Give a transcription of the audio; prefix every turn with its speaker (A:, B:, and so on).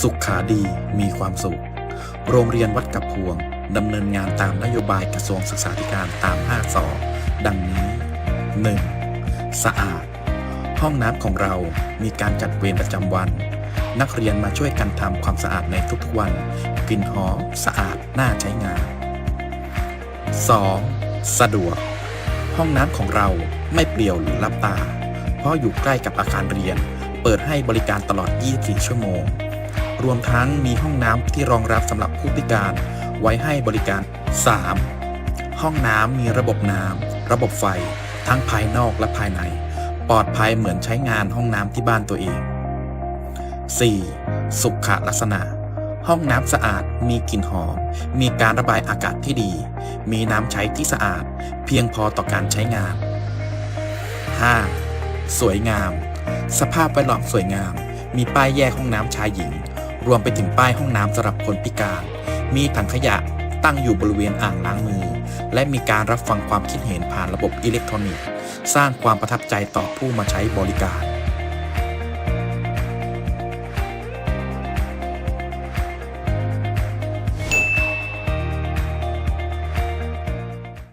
A: สุขขาดีมีความสุข โรงเรียนวัดกับพวงดำเนินงานตามนโยบายกระทรวงศึกษาธิการตาม 5สอดังนี้ 1. สะอาด ห้องน้ำของเรามีการจัดเวรประจำวัน นักเรียนมาช่วยกันทำความสะอาดในทุกๆวันกลิ่นหอมสะอาดน่าใช้งาน 2. สะดวก ห้องน้ำของเราไม่เปลี่ยวหรือลับตา เพราะอยู่ใกล้กับอาคารเรียน เปิดให้บริการตลอด 24 ชั่วโมง รวมทั้งมีห้องน้ำที่รองรับสำหรับผู้พิการไว้ให้บริการ 3. ห้องน้ำมีระบบน้ำระบบไฟ ทั้งภายนอกและภายใน ปลอดภัยเหมือนใช้งานห้องน้ำที่บ้านตัวเอง 4. สุขลักษณะ ห้องน้ำสะอาดมีกลิ่นหอม มีการระบายอากาศที่ดี มีน้ำใช้ที่สะอาด เพียงพอต่อการใช้งาน 5. สวยงาม สภาพแวดล้อมสวยงาม มีป้ายแยกห้องน้ำชายหญิง รวมไปถึงป้ายห้องน้ำสำหรับคนพิการ มีถังขยะตั้งอยู่บริเวณอ่างล้างมือ และมีการรับฟังความคิดเห็นผ่านระบบอิเล็กทรอนิกส์ สร้างความประทับใจต่อผู้มาใช้บริการ